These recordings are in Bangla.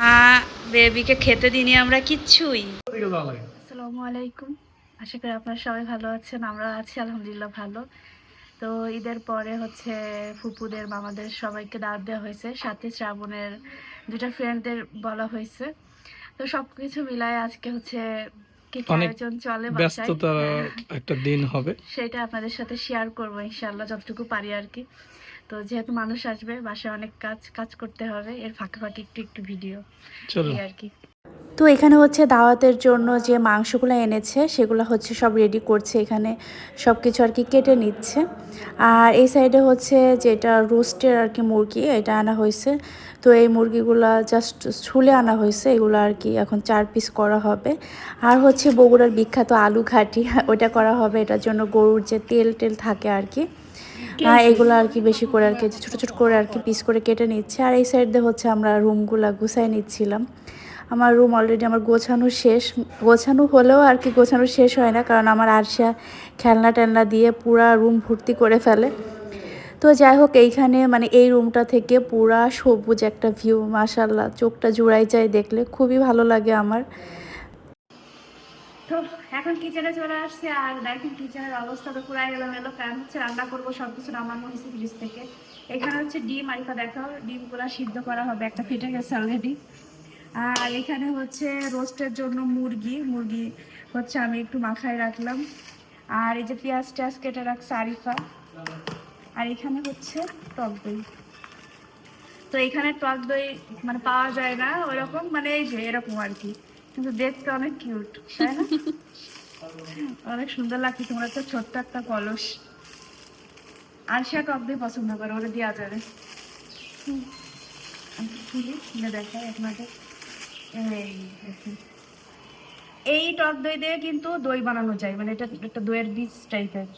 মা বেবিকে খেতে দিইনি আমরা কিচ্ছুই। আসসালামু আলাইকুম। আশা করি আপনারা সবাই ভালো আছেন আমরা আছি আলহামদুলিল্লাহ ভালো। তো ঈদের পরে হচ্ছে ফুপুদের মামাদের সবাইকে দাওয়াত দেওয়া হয়েছে। সাথে শ্রাবণের দুটা ফ্রেন্ডদের বলা হয়েছে। তো সব কিছু মিলায় আজকে হচ্ছে কি কি আয়োজন চলে ব্যস্ততার একটা দিন হবে। সেটা আপনাদের সাথে শেয়ার করব ইনশাল্লাহ যতটুকু পারি আর কি। তো যেহেতু মানুষ আসবে বাসায় অনেক কাজ কাজ করতে হবে এর ফাঁকে ফাঁকে একটু একটু ভিডিও এই আর কি তো এখানে হচ্ছে দাওয়াতের জন্য যে মাংসগুলো এনেছে সেগুলো হচ্ছে সব রেডি করছে এখানে সব কিছু আর কি কেটে নিচ্ছে। আর এই সাইডে হচ্ছে যেটা রোস্টের আর কি মুরগি এটা আনা হয়েছে। তো এই মুরগিগুলো জাস্ট ছুলে আনা হয়েছে এগুলো আর কি এখন চার পিস করা হবে। আর হচ্ছে বগুড়ার বিখ্যাত আলু ঘাটি ওটা করা হবে এটার জন্য গরুর যে তেল টেল থাকে আর কি এগুলো আর কি বেশি করে আর কি ছোটো ছোটো করে আর কি পিস করে কেটে নিচ্ছে। আর এই সাইড দিয়ে হচ্ছে আমরা রুমগুলা গুছাই নিচ্ছিলাম। আমার রুম অলরেডি আমার গোছানো শেষ। গোছানো হলেও আর কি গোছানো শেষ হয় না কারণ আমার আরশা খেলনা টেলনা দিয়ে পুরা রুম ভর্তি করে ফেলে। তো যাই হোক এইখানে মানে এই রুমটা থেকে পুরা সবুজ একটা ভিউ মাশাল্লাহ চোখটা জুড়াই যায় দেখলে। খুবই ভালো লাগে আমার। তো এখন কিচেনে চলে আসছে আর দেখেন কিচেনের অবস্থা তো পুরাই এলোমেলো। কারণ হচ্ছে রান্না করব সব কিছু নামানো হয়েছে ফ্রিজ থেকে। এখানে হচ্ছে ডিম আরিফা দেখাও ডিমগুলা সিদ্ধ করা হবে, একটা ফেটে গেছে অলরেডি আর এখানে হচ্ছে রোস্টের জন্য মুরগি। মুরগি হচ্ছে আমি একটু মাখায় রাখলাম। আর এই যে পেঁয়াজ টেয়াজ কেটে রাখছে আরিফা। আর এখানে হচ্ছে টক দই। তো এখানে টক দই মানে পাওয়া যায় না, ওইরকম মানে এই যে এরকম আর কি। কিন্তু দেখতে অনেক কিউট, তাই না? অনেক সুন্দর লাগছে, তোমরা তো ছোট্ট একটা কলস। আর সে টক দই পছন্দ করে ওটা দেওয়া যাবে। খুলে দেখাই আপনাদের এই এই টক দই দিয়ে কিন্তু দই বানানো যায় মানে এটা একটা দইয়ের বীজ টাইপের।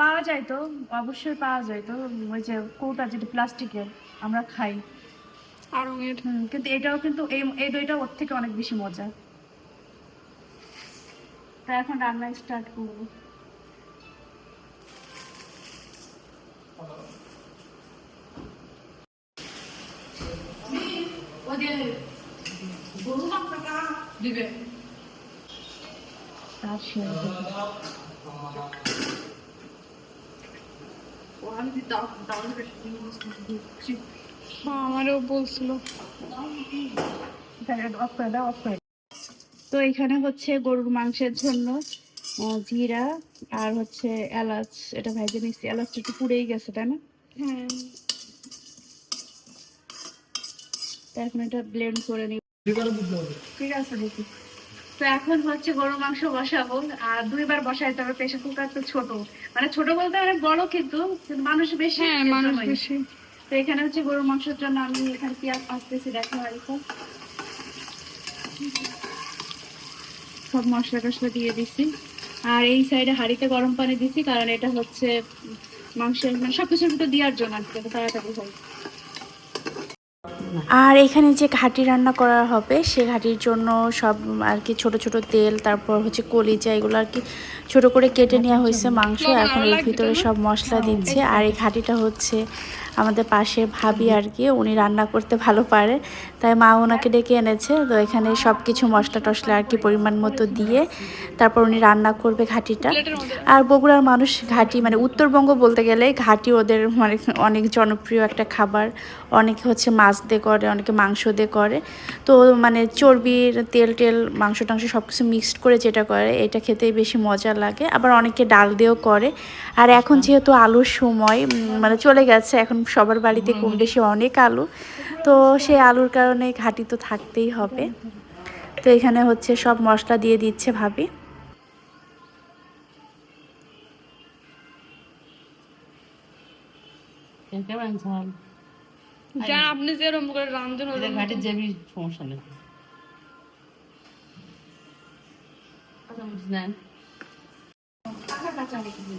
পাওয়া যায় তো, অবশ্যই পাওয়া যায় তো, ওই যে কৌটা যেটা প্লাস্টিকের আমরা খাই। হুম, কিন্তু এটাও কিন্তু এই এই দইটা ওর থেকে অনেক বেশি মজা তা এখন রান্না স্টার্ট করব তার শেয়ার আমারও বলছিল দাও অফ করে দাও। তো এখানে হচ্ছে গরুর মাংসের জন্য জিরা আর হচ্ছে এলাচ। এটা ভেজে নিচ্ছি। এলাচটা একটু পুড়েই গেছে তাই না? হ্যাঁ। এখন এটা ব্লেন্ড করে নিই ঠিক আছে দেখি তো এখন হচ্ছে গরুর মাংস বসাবো। আর দুইবার বসাইতে হবে প্রেশার কুকার তো ছোট। মানে ছোট বলতে অনেক বড় কিন্তু কিন্তু মানুষ বেশি হ্যাঁ মানুষ বেশি। তো এখানে হচ্ছে গরুর মাংসের জন্য আমি এখানে পেঁয়াজ আসতেছি দেখো হয় সব মশলা টশলা দিয়ে দিছি। আর এই সাইডে হাঁড়িতে গরম পানি দিছি কারণ এটা হচ্ছে মাংসের মানে সবকিছুর ভিতরে দেওয়ার জন্য আর কি, তাড়াতাড়ি হয়। আর এখানে যে ঘাটি রান্না করা হবে সে ঘাটির জন্য সব আর কি ছোট ছোট তেল তারপর হচ্ছে কলিজা এগুলো আর কি ছোট করে কেটে নেওয়া হয়েছে মাংস। এখন এর ভিতরে সব মশলা দিচ্ছে। আর এই ঘাটিটা হচ্ছে আমাদের পাশে ভাবি আর কি উনি রান্না করতে ভালো পারে। তাই মা ওনাকে ডেকে এনেছে। তো এখানে সব কিছু মশলা টশলা আর কি পরিমাণ মতো দিয়ে তারপর উনি রান্না করবে ঘাটিটা। আর বগুড়ার মানুষ ঘাটি মানে উত্তরবঙ্গ বলতে গেলে ঘাটি ওদের মানে অনেক জনপ্রিয় একটা খাবার। অনেকে হচ্ছে মাছ দিয়ে করে অনেকে মাংস দিয়ে করে। তো মানে চর্বির তেল টেল মাংস টাংস সব কিছু মিক্সড করে যেটা করে এটা খেতেই বেশি মজা লাগে। আবার অনেকে ডাল দিয়েও করে। আর এখন যেহেতু আলুর সময় মানে চলে গেছে এখন সবার বাড়িতে কম বেশি অনেক আলু। তো সেই আলুর কারণে ঘাটি তো থাকতেই হবে। তো এখানে হচ্ছে সব মশলা দিয়ে দিচ্ছে ভাবি। ঝাল যা আপনি যেরকম করে রান্ধেন ওরকম ঘাটে যাবি সমস্যা নেই। আচ্ছা বুঝলেন কিন্তু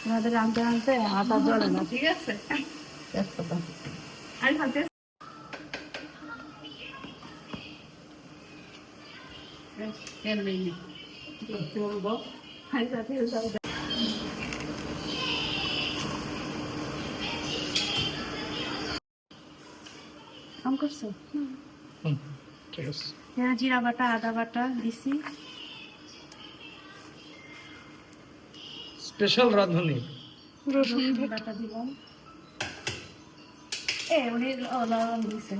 তোমাদের রাঁধতে রাঁধতে হাত আর জ্বলে না ঠিক আছে? হাতে করছ? হ্যাঁ জিরা বাটা আদা বাটা দিছি। স্পেশাল রাঁধুনি। রসুন বাটা দিলাম। এ উনি লবণ দিছে।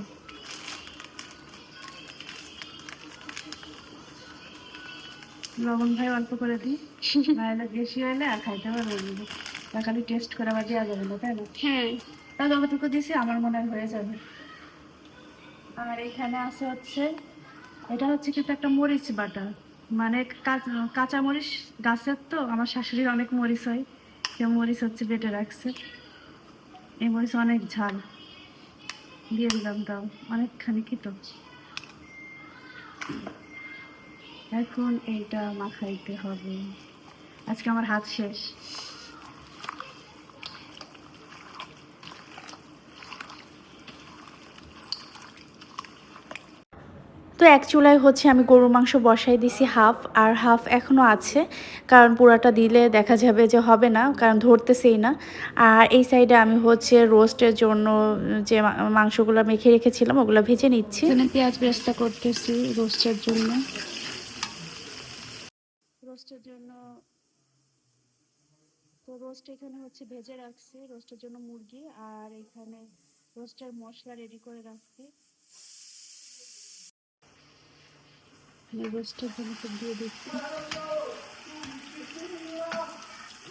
লবণ ভাই অল্প করে দিই নাহলে বেশি হলে আর খাইতে পারব না। তা খালি টেস্ট করে আবার দেওয়া যাবে না তাই না? হ্যাঁ। তা যতটুকু দিছি আমার মনে হয় হয়ে যাবে। আর এখানে আছে হচ্ছে এটা হচ্ছে কিন্তু একটা মরিচ বাটা। মানে কাঁচ- কাঁচা মরিচ গাছের তো আমার শাশুড়ির অনেক মরিচ হয়। সে মরিচ হচ্ছে বেটে রাখছে। এই মরিচ অনেক ঝাল। দিয়ে দিলাম দাম অনেকখানি কি তো? এখন এইটা মাখাইতে হবে। আজকে আমার হাত শেষ। তো এক চুলায় হচ্ছে আমি গরুর মাংস বসাই দিছি হাফ, আর হাফ এখনও আছে। কারণ পুরাটা দিলে দেখা যাবে যে হবে না, কারণ ধরতেছেই না। আর এই সাইডে আমি হচ্ছে রোস্টের জন্য যে মাংসগুলো মেখে রেখেছিলাম, ওগুলো ভেজে নিচ্ছি। পেঁয়াজ বেরেস্তা করতেছি রোস্টের জন্য। রোস্টের জন্য তো রোস্ট এখানে হচ্ছে ভেজে রাখছি রোস্টের জন্য মুরগি, আর এখানে রোস্টের মশলা রেডি করে রাখছি। রোস্টের জন্য দিয়ে দিচ্ছি।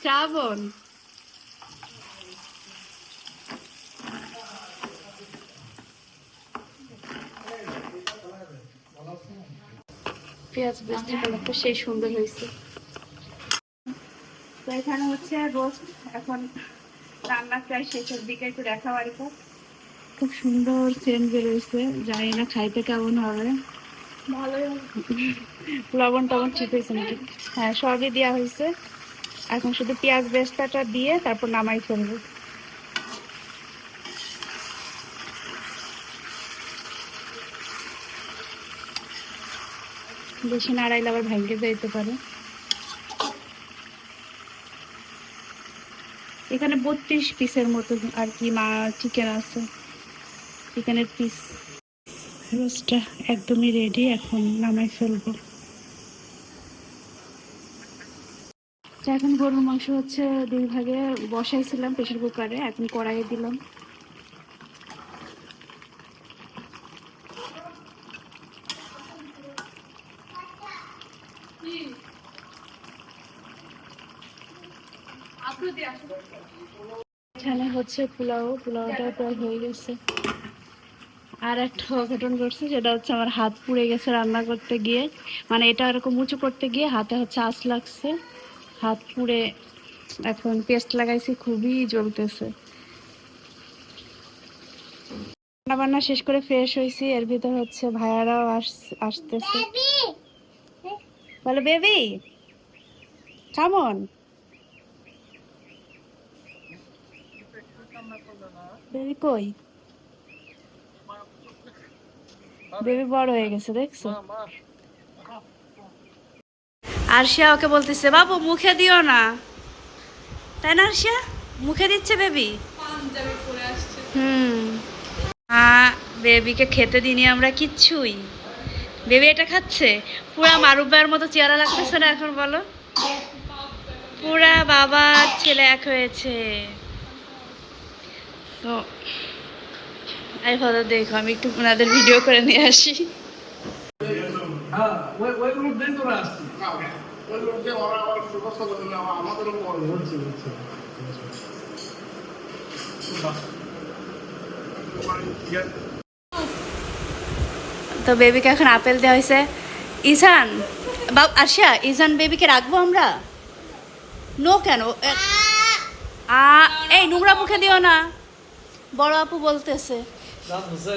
শ্রাবণ। পেঁয়াজ বেস্ট কালারটা সেই সুন্দর হয়েছে। তো এখানে হচ্ছে রোস্ট এখন রান্না প্রায় শেষের দিকে একটু দেখা বাড়ি খুব সুন্দর সেন্ট বেরোয়েছে জানি না খাইতে কেমন হবে লবণ টবণ ঠিক হয়েছে নাকি? হ্যাঁ সবই দেওয়া হয়েছে। এখন শুধু পেঁয়াজ বেস্তাটা দিয়ে তারপর নামাই ফেলব। বেশি নাড়াইলে আবার ভেঙে যাইতে পারে। এখানে বত্রিশ পিসের মতো আর কি মা চিকেন আছে। চিকেনের পিস রোস্টটা একদমই রেডি এখন নামাই ফেলব। এখন গরুর মাংস হচ্ছে দুই ভাগে বসাইছিলাম প্রেশার কুকারে, এখন কড়াইয়ে দিলাম। এখানে হচ্ছে পোলাও, পোলাওটা প্রায় হয়ে গেছে। আর একটা অঘটন করছে সেটা হচ্ছে আমার হাত পুড়ে গেছে রান্না করতে গিয়ে। মানে এটা এরকম উঁচু করতে গিয়ে হাতে হচ্ছে আঁচ লাগছে। হাত পুড়ে এখন পেস্ট লাগাইছি, খুবই জ্বলতেছে। রান্না বান্না শেষ করে ফ্রেশ হয়েছি এর ভিতর হচ্ছে ভাইয়ারাও আস- আসতেছে। বলো, বেবি! কেমন বেবি কই? বেবি বড় হয়ে গেছে দেখছ? আরশিয়া ওকে বলতেছে বাবু মুখে দিও না। তাই না আরশিয়া? মুখে দিচ্ছে বেবি হুম। মা বেবিকে খেতে দিইনি আমরা কিচ্ছুই। বেবি এটা খাচ্ছে? পুরা মারুব্বার মতো চেহারা লাগতেছে না এখন বলো? পুরা বাবা আর ছেলে এক হয়েছে। তো এই ফটো দেখো আমি একটু ওনাদের ভিডিও করে নিয়ে আসি। হ্যাঁ বলছি। তো বেবিকে এখন আপেল দেওয়া হয়েছে। ইসান বাব আরশিয়া ইসান বেবিকে রাখব আমরা? নো কেন? এই নোংরা মুখে দিও না। বড় আপু বলতেছে। রাত হচ্ছে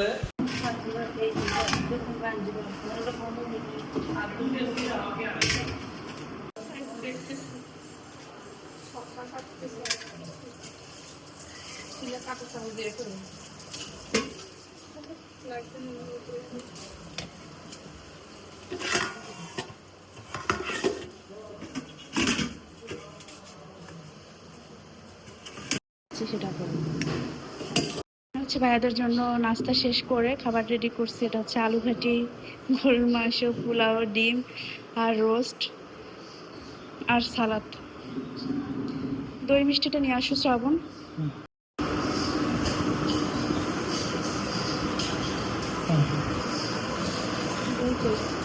সেটা করব হচ্ছে ভাইয়াদের জন্য নাস্তা শেষ করে খাবার রেডি করছি। এটা হচ্ছে আলু ঘাটি গরুর মাংস পোলাও ডিম আর রোস্ট আর সালাদ। দই মিষ্টিটা নিয়ে আসো শ্রাবণ। Thank কই?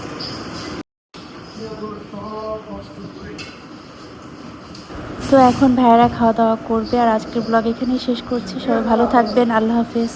তো এখন ভাইয়েরা খাওয়া দাওয়া করবে আর আজকের ব্লগ এখানেই শেষ করছি। সবাই ভালো থাকবেন। আল্লাহ হাফেজ।